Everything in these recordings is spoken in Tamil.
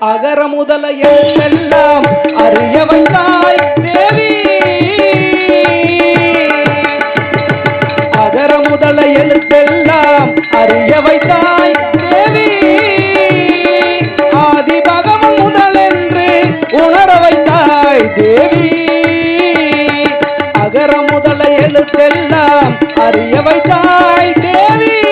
அகர முதல எல்லாம் அறிய வைத்தாய் தேவி. அகர முதல எழுத்தெல்லாம் அறிய வைத்தாய் தேவி. ஆதிபகம் முதல் என்று உணர வைத்தாய் தேவி. அகர முதல எழுத்தெல்லாம் அறிய வைத்தாய் தேவி.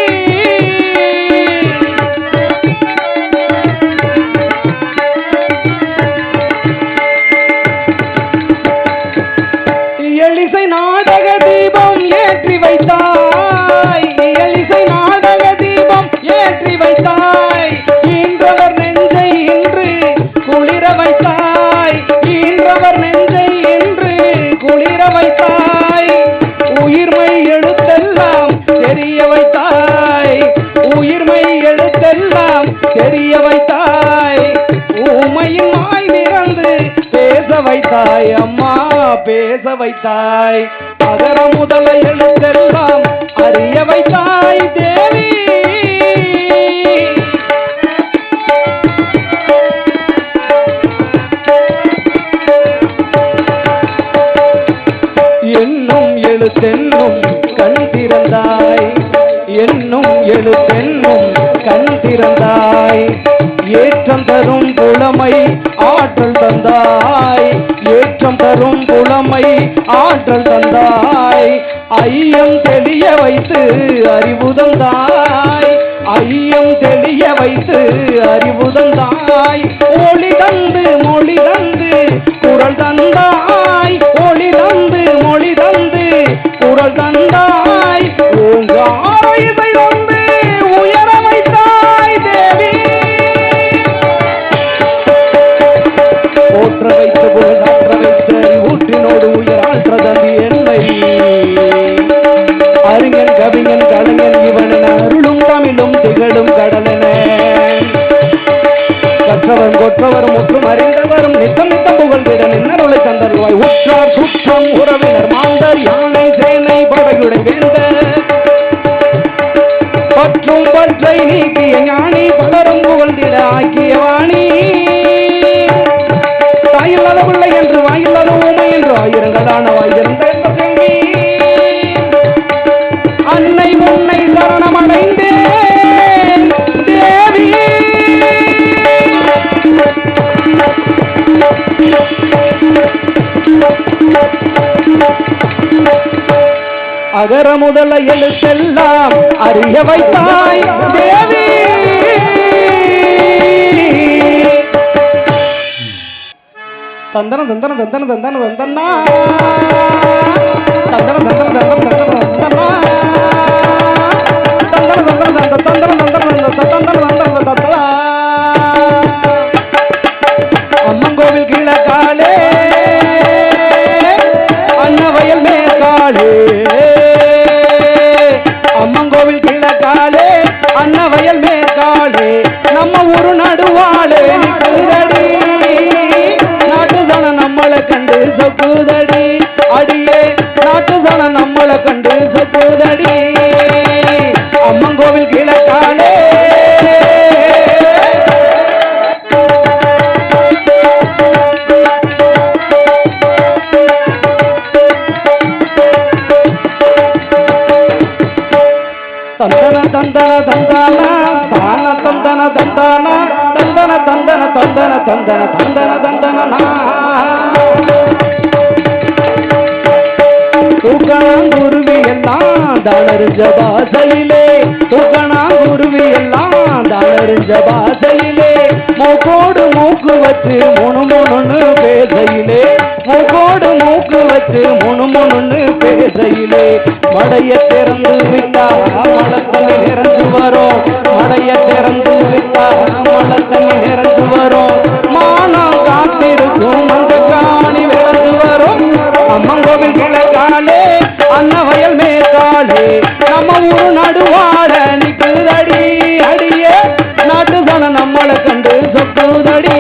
பேச வைத்தாய். அகர முதல எழுத்தெல்லாம் அறிய வைத்தாய் ஐயம் தெளிய வைத்து அறிவு தந்தாய் ஐயம் தெளிய வைத்து அறிவு தந்தாய் ஒளி தந்து மொழி தந்து குரல் தந்தாய். தந்தருவாய் சுற்றம் உறவினர் மாந்தர் யானை சேனை படையுடை வேந்தர் பற்றும் பற்றை நீக்கிய ஞானி பலரும் புகழ்ந்திட ஆக்கிய வாணி. தாயில்லாத பிள்ளை என்று வாயில்லாத ஊமை என்று ஆயிரங்களான அகர முதல எழுத்தெல்லாம் அறிய வைத்தாய் தேவி தந்தன தந்தன தந்தன தந்தன தந்தன்னா தந்தன தந்தன தந்தன தந்தன தந்தன்னா தந்தன தந்தன தந்த தந்தன தந்தன தந்த தந்தன தந்த எல்லாம் தளர்ஞ்ச பாசையிலே தூக்கணாங்குருவி எல்லாம் தளர்ஞ்ச பாசையிலே. மூக்கோடு மூக்கு வச்சு முணு முணுன்னு பேசையிலே. மூக்கோடு மூக்கு வச்சு முணு முணுன்னு பேசையிலே. மடைய திறந்து விட்டா மலத்தண்ணி நிறைஞ்சு வரும். மடைய திறந்து விட்டா மலத்தண்ணி நிறைஞ்சு வரும். மேற்காலே நம்ம ஊரு நடுவாட நிக்குதடி. அடியே நாட்டு சன நம்மளை கண்டு சொக்குதடி.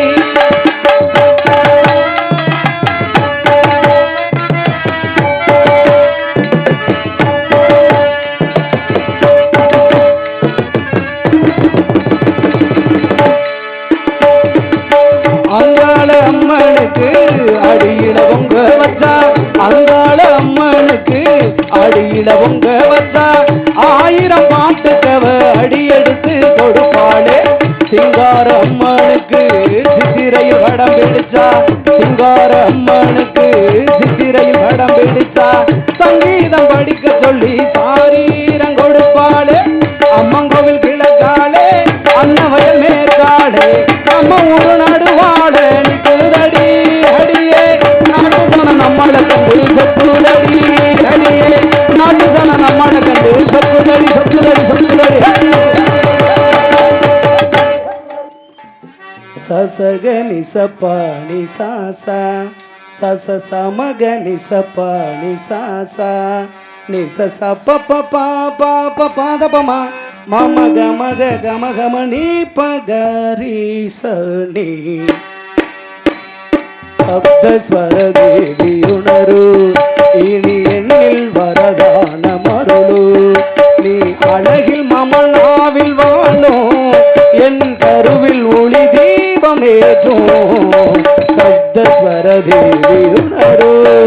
அம்மனுக்கு அடியில உங்க வச்சா அங்காள அம்மனுக்கு அடியில உங்க பிடிச்சா சிங்கார அம்மனுக்கு சித்திரையில் படம் பிடிச்சா சங்கீதம் படிக்க சொல்லி சாரீரம் கொடுப்பாளே. அம்மங்கோவில் கிழக்காளே அன்னவயல் மேற்காளே நம்ம ஊரு சசக நிசப்பா நிசாசா சச சமக நிசப்பா நிசாசா நிச சப்ப ப ப ப மம கமக கம கம நீ பகரி சனி சப்தஸ்வர தேவியுணரு இனி எண்ணில் வரதான மருளு. நீ அழகில் மமனாவில் வாழும் என் தீபம் ஏற்றும் சப்தஸ்வர தேவியுணரு. பார்வை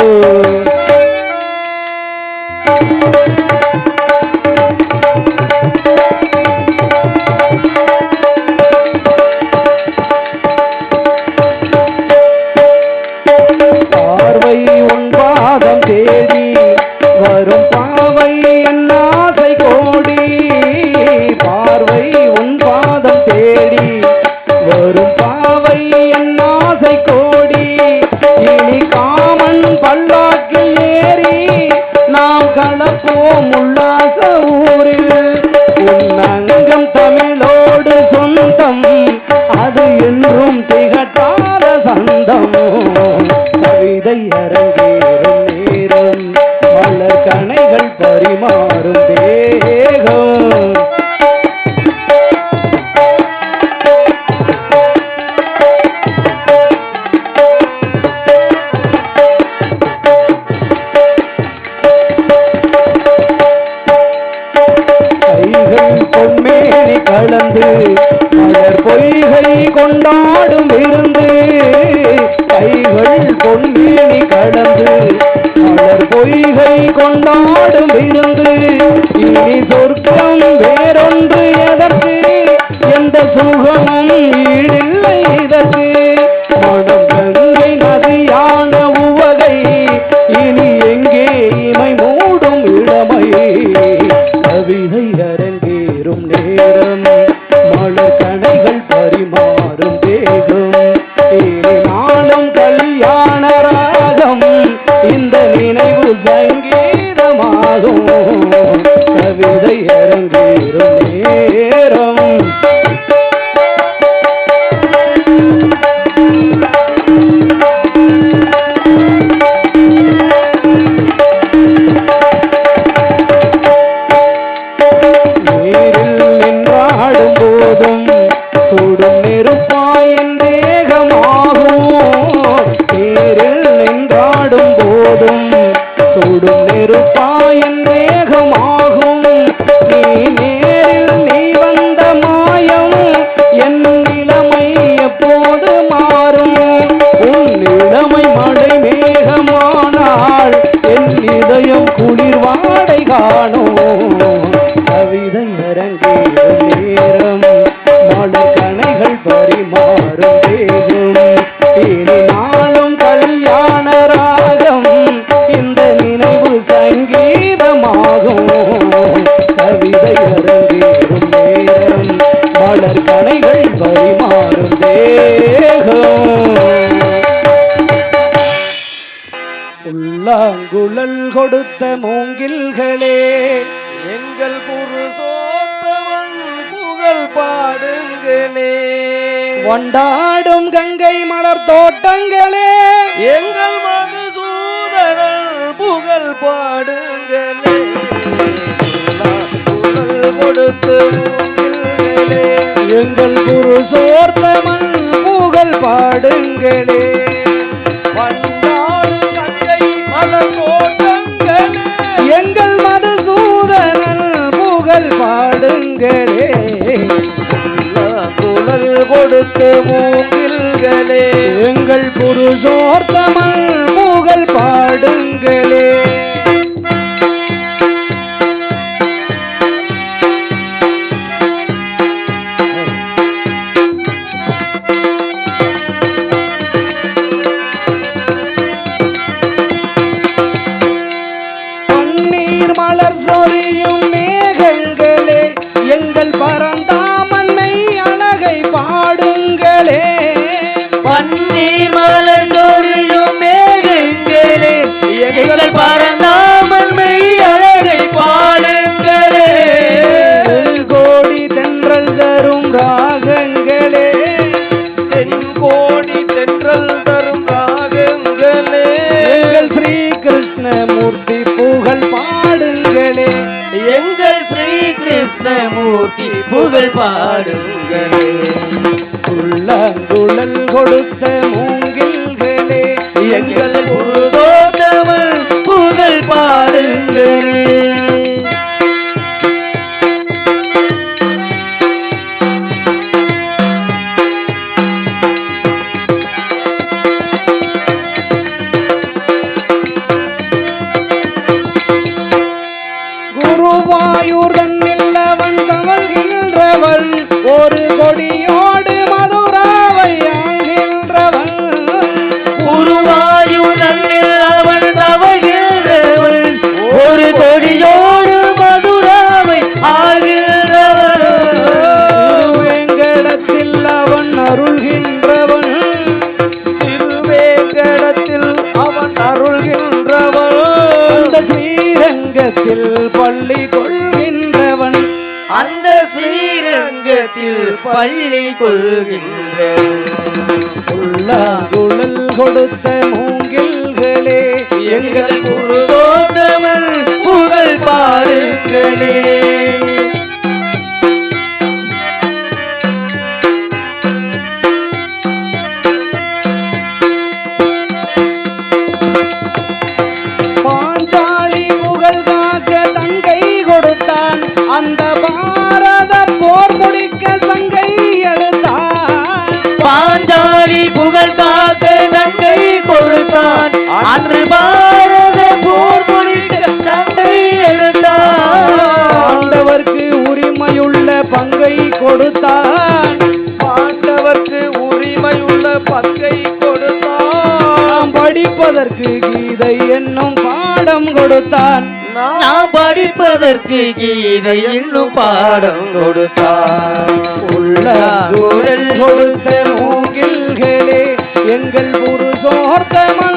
பொய்கை கொண்டாடும் இருந்து இனி சொர்க்கம் வேறொன்று எதற்கு? எந்த சுகமும் ஈடில்லை இதற்கு. மனம் கங்கை நதியான உவகை இனி எங்கே இமை மூடும் இளமை கவிதை அரங்கேறும் நேரம் மலர் கடைகள் பரிமாறும் தேகம் போதும் சுடும் நெருப்பாயின் தேகமாகும். தேரில் நின்றாடும் போதும் சுடும் நெருப்பாயின் தேகமாகும். நீ நேரில் நீ வந்த மாயம் என் நிலைமை எப்போது மாறும்? உன் நிலைமை மழை மேகமானால் என் இதயம் குளிர்வாடை காணும். புல்லாங்குழல் கொடுத்த மூங்கில்களே. எங்கள் புருஷோத்தமன் புகழ் பாடுங்களே. கொண்டாடும் கங்கை மலர் தோட்டங்களே. எங்கள் மதுசூதனன் புகழ் பாடுங்களே. கொடுத்து எங்கள் குரு சோர்த்தமன் புகழ் பாடுங்களே. சோர்த்தமிழ் உள்ளங்குழல் கொடுத்த மூங்கில்களே எங்கள் உருதோட்டவள் புகழ் பாடுங்களே. குருவாயூர் মোর গড়ি பள்ளி கொள்கின்ற உள்ளா சுழல் கொடுத்த மூங்கில்களே எங்கள் கொடுத்தான். நான் படிப்பதற்கு கீதை இன்னும் பாடம் கொடுத்தான். உள்ள கொடுத்த மூங்கில்களே எங்கள் புரு சோர்த்தமன்